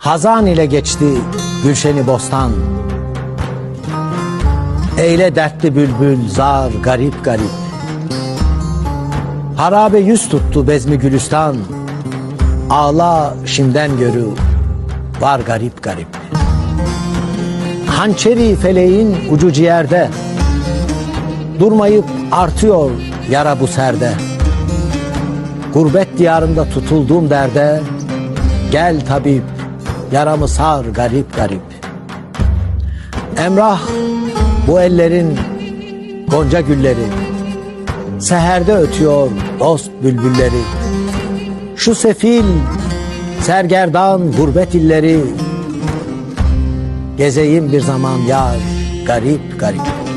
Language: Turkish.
Hazan ile geçti gülşeni bostan. Eyle dertli bülbül zar garip garip. Harabe yüz tuttu bezmi gülistan. Ağla şimden görü var garip garip. Hançeri feleğin ucu ciğerde. Durmayıp artıyor yara bu serde. Gurbet diyarında tutulduğum derde. Gel tabip yaramı sar garip garip. Emrah bu ellerin gonca gülleri. Seherde ötüyor dost bülbülleri. Şu sefil sergerdan gurbet illeri. Gezeyim bir zaman yar garip garip.